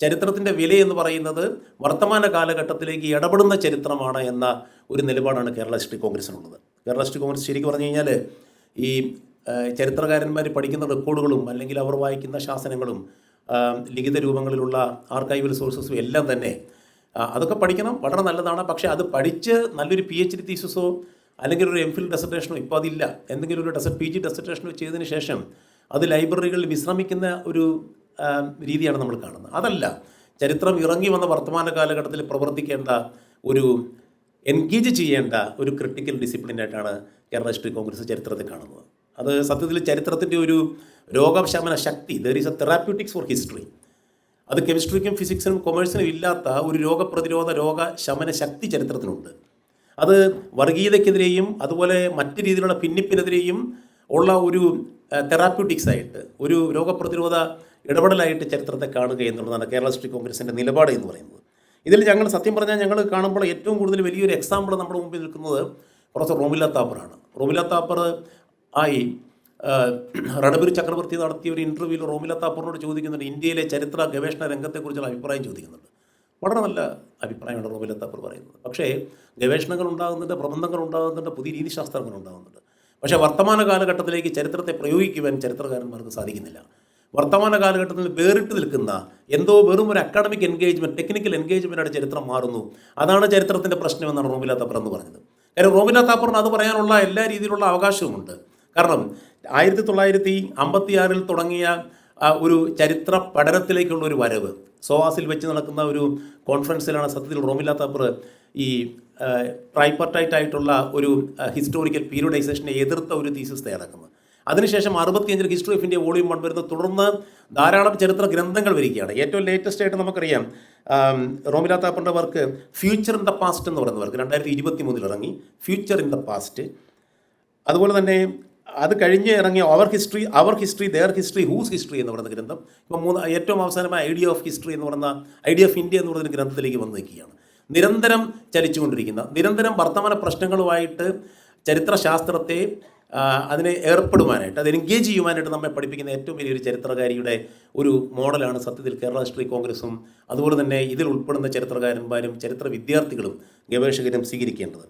ചരിത്രത്തിന്റെ വില എന്ന് പറയുന്നത് വർത്തമാന കാലഘട്ടത്തിലേക്ക് ഇടപെടുന്ന ചരിത്രമാണ് എന്ന ഒരു നിലപാടാണ് കേരള ഹിസ്റ്ററി കോൺഗ്രസിനുള്ളത്. കേരള ഹിസ്റ്ററി കോൺഗ്രസ് ശരിക്കും പറഞ്ഞു കഴിഞ്ഞാൽ ഈ ചരിത്രകാരന്മാർ പഠിക്കുന്ന റെക്കോർഡുകളും അല്ലെങ്കിൽ അവർ വായിക്കുന്ന ശാസനങ്ങളും ലിഖിത രൂപങ്ങളിലുള്ള ആർക്കൈവൽ സോഴ്സസും എല്ലാം തന്നെ അതൊക്കെ പഠിക്കണം. വളരെ നല്ലതാണ്. പക്ഷേ അത് പഠിച്ച് നല്ലൊരു പി എച്ച് ഡി തീസസോ അല്ലെങ്കിൽ ഒരു എം ഫിൽ ഡെസർട്ടേഷനോ ഇപ്പോൾ അതില്ല. എന്തെങ്കിലും ഒരു ഡെസർട്ട് പി ജി ഡെസർട്ടേഷനോ ചെയ്തതിന് ശേഷം അത് ലൈബ്രറികളിൽ വിശ്രമിക്കുന്ന ഒരു രീതിയാണ് നമ്മൾ കാണുന്നത്. അതല്ല ചരിത്രം ഇറങ്ങി വന്ന വർത്തമാന കാലഘട്ടത്തിൽ പ്രവർത്തിക്കേണ്ട ഒരു എൻഗേജ് ചെയ്യേണ്ട ഒരു ക്രിട്ടിക്കൽ ഡിസിപ്ലിനായിട്ടാണ് കേരള ഹിസ്റ്ററി കോൺഗ്രസ് ചരിത്രത്തെ കാണുന്നത്. അത് സത്യത്തിൽ ചരിത്രത്തിന്റെ ഒരു രോഗശമന ശക്തി there is a therapeutics for history അത് കെമിസ്ട്രിക്കും ഫിസിക്സിനും കൊമേഴ്സിനും ഇല്ലാത്ത ഒരു രോഗപ്രതിരോധ രോഗശമന ശക്തി ചരിത്രത്തിനുണ്ട്. അത് വർഗീയതയ്ക്കെതിരെയും അതുപോലെ മറ്റു രീതിയിലുള്ള ഭിന്നിപ്പിനെതിരെയും ഉള്ള ഒരു തെറാപ്യൂട്ടിക്സ് ആയിട്ട് ഒരു രോഗപ്രതിരോധ ഇടപെടലായിട്ട് ചരിത്രത്തെ കാണുക എന്നുള്ളതാണ് കേരള സ്റ്റേറ്റ് കോൺഗ്രസിന്റെ നിലപാട് എന്ന് പറയുന്നത്. ഇതിൽ ഞങ്ങൾ സത്യം പറഞ്ഞാൽ ഞങ്ങൾ കാണുമ്പോൾ ഏറ്റവും കൂടുതൽ വലിയൊരു എക്സാമ്പിൾ നമ്മുടെ മുമ്പിൽ നിൽക്കുന്നത് പ്രൊഫസർ റോമില താപ്പറാണ്. റോമില താപ്പർ ആയി റണബീർ ചക്രവർത്തി നടത്തിയ ഒരു ഇന്റർവ്യൂവിൽ റോമില താപ്പറിനോട് ചോദിക്കുന്നുണ്ട് ഇന്ത്യയിലെ ചരിത്ര ഗവേഷണ രംഗത്തെക്കുറിച്ചുള്ള അഭിപ്രായം ചോദിക്കുന്നുണ്ട്. വളരെ നല്ല അഭിപ്രായമാണ് റോമില താപ്പർ പറയുന്നത്. പക്ഷേ ഗവേഷണങ്ങൾ ഉണ്ടാകുന്നുണ്ട് പ്രബന്ധങ്ങൾ ഉണ്ടാകുന്നുണ്ട് പുതിയ രീതിശാസ്ത്രങ്ങൾ ഉണ്ടാകുന്നുണ്ട്. പക്ഷേ വർത്തമാന കാലഘട്ടത്തിലേക്ക് ചരിത്രത്തെ പ്രയോഗിക്കുവാൻ ചരിത്രകാരന്മാർക്ക് സാധിക്കുന്നില്ല. വർത്തമാന കാലഘട്ടത്തിൽ വേറിട്ട് നിൽക്കുന്ന എന്തോ വെറും ഒരു അക്കാഡമിക് എൻഗേജ്മെന്റ് ടെക്നിക്കൽ എൻഗേജ്മെന്റാണ് ചരിത്രം മാറുന്നു. അതാണ് ചരിത്രത്തിന്റെ പ്രശ്നമെന്നാണ് റോമില താപ്പർ എന്ന് പറഞ്ഞത്. കാര്യം റോമില താപ്പറിന് അത് പറയാനുള്ള എല്ലാ രീതിയിലുള്ള അവകാശവുമുണ്ട്. കാരണം ആയിരത്തി തൊള്ളായിരത്തി അമ്പത്തി ആറിൽ തുടങ്ങിയ ഒരു ചരിത്ര പഠനത്തിലേക്കുള്ള ഒരു വരവ് സോവാസിൽ വെച്ച് നടക്കുന്ന ഒരു കോൺഫറൻസിലാണ് സത്യത്തിൽ റോമില താപ്പർ ഈ ട്രൈപ്പർട്ടൈറ്റ് ആയിട്ടുള്ള ഒരു ഹിസ്റ്റോറിക്കൽ പീരിയഡൈസേഷനെ എതിർത്ത ഒരു തീസിസ് തയ്യാറാക്കുന്നത്. അതിനുശേഷം അറുപത്തിയഞ്ചിൽ history of India volume one വരുന്നു തുടർന്ന് ധാരാളം ചരിത്ര ഗ്രന്ഥങ്ങൾ വരികയാണ്. ഏറ്റവും ലേറ്റസ്റ്റ് ആയിട്ട് നമുക്കറിയാം Romila താപ്പറിന്റെ work future in the past എന്ന് പറയുന്ന വർക്ക് രണ്ടായിരത്തി ഇരുപത്തി മൂന്നിൽ ഇറങ്ങി. ഫ്യൂച്ചർ ഇൻ ദ പാസ്റ്റ് അതുപോലെ തന്നെ അത് കഴിഞ്ഞ് ഇറങ്ങിയ our history our history their history whose history എന്ന് പറയുന്ന ഗ്രന്ഥം. ഇപ്പം മൂന്ന് ഏറ്റവും അവസാനമായ ഐഡിയ ഓഫ് ഹിസ്റ്ററി എന്ന് പറയുന്ന ഐഡിയ ഓഫ് ഇന്ത്യ എന്ന് പറയുന്ന ഗ്രന്ഥത്തിലേക്ക് വന്നു നിൽക്കുകയാണ് നിരന്തരം ചലിച്ചുകൊണ്ടിരിക്കുന്ന നിരന്തരം വർത്തമാന പ്രശ്നങ്ങളുമായിട്ട് ചരിത്രശാസ്ത്രത്തെ അതിനെ ഏർപ്പെടുവാനായിട്ട് അത് എൻഗേജ് ചെയ്യുവാനായിട്ട് നമ്മെ പഠിപ്പിക്കുന്ന ഏറ്റവും വലിയൊരു ചരിത്രകാരിയുടെ ഒരു മോഡലാണ് സത്യത്തിൽ കേരള ഹിസ്റ്ററി കോൺഗ്രസും അതുപോലെ തന്നെ ഇതിൽ ഉൾപ്പെടുന്ന ചരിത്രകാരന്മാരും ചരിത്ര വിദ്യാർത്ഥികളും ഗവേഷകരും സ്വീകരിക്കേണ്ടത്.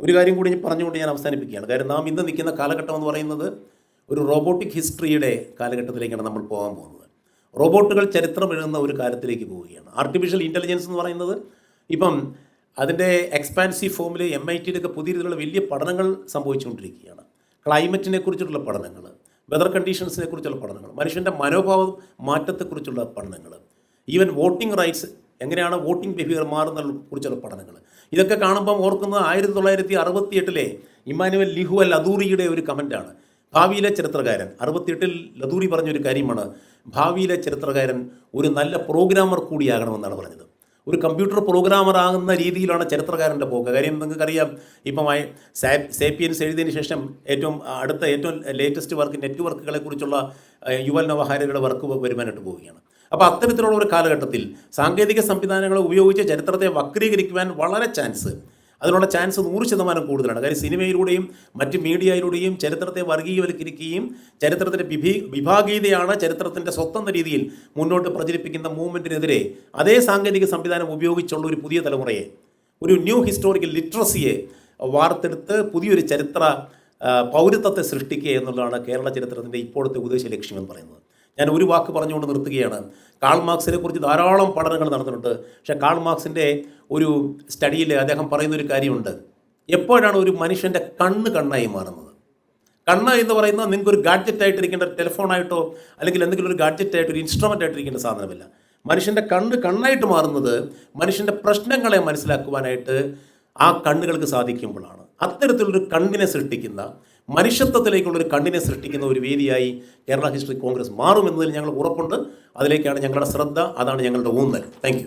ഒരു കാര്യം കൂടി പറഞ്ഞുകൊണ്ട് ഞാൻ അവസാനിപ്പിക്കുകയാണ്. കാരണം നാം ഇന്ന് നിൽക്കുന്ന കാലഘട്ടം എന്ന് പറയുന്നത് ഒരു റോബോട്ടിക് ഹിസ്റ്ററിയുടെ കാലഘട്ടത്തിലേക്കാണ് നമ്മൾ പോകാൻ പോകുന്നത്. റോബോട്ടുകൾ ചരിത്രം എഴുതുന്ന ഒരു കാലത്തിലേക്ക് പോവുകയാണ്. ആർട്ടിഫിഷ്യൽ ഇന്റലിജൻസ് എന്ന് പറയുന്നത് ഇപ്പം അതിന്റെ എക്സ്പാൻസീവ് ഫോമിൽ എം ഐ ടിയിലൊക്കെ പുതിയ രീതിയിലുള്ള വലിയ പഠനങ്ങൾ സംഭവിച്ചുകൊണ്ടിരിക്കുകയാണ്. ക്ലൈമറ്റിനെ കുറിച്ചുള്ള പഠനങ്ങൾ വെതർ കണ്ടീഷൻസിനെ കുറിച്ചുള്ള പഠനങ്ങൾ മനുഷ്യന്റെ മനോഭാവ മാറ്റത്തെക്കുറിച്ചുള്ള പഠനങ്ങൾ ഈവൻ വോട്ടിംഗ് റൈറ്റ്സ് എങ്ങനെയാണ് വോട്ടിംഗ് ബിഹേവിയർ മാറുന്നതിനെ കുറിച്ചുള്ള പഠനങ്ങൾ. ഇതൊക്കെ കാണുമ്പം ഓർക്കുന്നത് ആയിരത്തി തൊള്ളായിരത്തി അറുപത്തി എട്ടിലെ ഇമ്മാനുവൽ ലിഹു അൽ ലദൂറിയുടെ ഒരു കമന്റാണ് ഭാവിയിലെ ചരിത്രകാരൻ അറുപത്തിയെട്ടിൽ ലദൂറി പറഞ്ഞൊരു കാര്യമാണ് ഭാവിയിലെ ചരിത്രകാരൻ ഒരു നല്ല പ്രോഗ്രാമർ കൂടിയാകണമെന്നാണ് പറഞ്ഞത്. ഒരു കമ്പ്യൂട്ടർ പ്രോഗ്രാമർ ആകുന്ന രീതിയിലാണ് ചരിത്രകാരന്റെ പോക്ക്. കാര്യം നിങ്ങൾക്കറിയാം ഇപ്പം സേപ്പിയൻസ് എഴുതിയതിന് ശേഷം ഏറ്റവും അടുത്ത ഏറ്റവും ലേറ്റസ്റ്റ് വർക്ക് നെറ്റ്വർക്കുകളെ കുറിച്ചുള്ള യുവൽ നവഹാരയുടെ വർക്ക് വരുവാനായിട്ട് പോവുകയാണ്. അപ്പോൾ അത്തരത്തിലുള്ള ഒരു കാലഘട്ടത്തിൽ സാങ്കേതിക സംവിധാനങ്ങളെ ഉപയോഗിച്ച് ചരിത്രത്തെ വക്രീകരിക്കുവാൻ വളരെ ചാൻസ് അതിനുള്ള ചാൻസ് നൂറ് ശതമാനം കൂടുതലാണ്. കാര്യം സിനിമയിലൂടെയും മറ്റ് മീഡിയയിലൂടെയും ചരിത്രത്തെ വർഗീയവൽക്കരിക്കുകയും ചരിത്രത്തിന്റെ വിഭീ വിഭാഗീയതയാണ് ചരിത്രത്തിന്റെ സ്വത്തം രീതിയിൽ മുന്നോട്ട് പ്രചരിപ്പിക്കുന്ന മൂവ്മെന്റിനെതിരെ അതേ സാങ്കേതിക സംവിധാനം ഉപയോഗിച്ചുള്ള ഒരു പുതിയ തലമുറയെ ഒരു ന്യൂ ഹിസ്റ്റോറിക്കൽ ലിറ്ററസിയെ വാർത്തെടുത്ത് പുതിയൊരു ചരിത്ര പൗരത്വത്തെ സൃഷ്ടിക്കുക എന്നുള്ളതാണ് കേരള ചരിത്രത്തിന്റെ ഇപ്പോഴത്തെ ഉദ്ദേശ ലക്ഷ്യം എന്ന് പറയുന്നത്. ഞാൻ ഒരു വാക്ക് പറഞ്ഞുകൊണ്ട് നിർത്തുകയാണ്. കാൾ മാർക്സിനെ കുറിച്ച് ധാരാളം പഠനങ്ങൾ നടന്നിട്ടുണ്ട്. പക്ഷേ കാൾ മാർക്സിന്റെ ഒരു സ്റ്റഡിയിൽ അദ്ദേഹം പറയുന്ന ഒരു കാര്യമുണ്ട്. എപ്പോഴാണ് ഒരു മനുഷ്യന്റെ കണ്ണ് കണ്ണായി മാറുന്നത്? കണ്ണ് എന്ന് പറയുന്നത് നിങ്ങൾക്ക് ഒരു ഗാഡ്ജറ്റ് ആയിട്ടിരിക്കേണ്ട ടെലിഫോണായിട്ടോ അല്ലെങ്കിൽ എന്തെങ്കിലും ഒരു ഗാഡ്ജറ്റ് ആയിട്ട് ഒരു ഇൻസ്ട്രുമെന്റ് ആയിട്ടിരിക്കേണ്ട സാധനമില്ല. മനുഷ്യന്റെ കണ്ണ് കണ്ണായിട്ട് മാറുന്നത് മനുഷ്യന്റെ പ്രശ്നങ്ങളെ മനസ്സിലാക്കുവാനായിട്ട് ആ കണ്ണുകൾക്ക് സാധിക്കുമ്പോഴാണ്. അത്തരത്തിലൊരു കണ്ണിനെ സൃഷ്ടിക്കുന്ന മനുഷ്യത്വത്തിലേക്കുള്ള ഒരു കണ്ണിനെ സൃഷ്ടിക്കുന്ന ഒരു വേദിയായി കേരള ഹിസ്റ്ററി കോൺഗ്രസ് മാറുമെന്നതിൽ ഞങ്ങൾ ഉറപ്പുണ്ട്. അതിലേക്കാണ് ഞങ്ങളുടെ ശ്രദ്ധ അതാണ് ഞങ്ങളുടെ ഊന്നൽ. താങ്ക്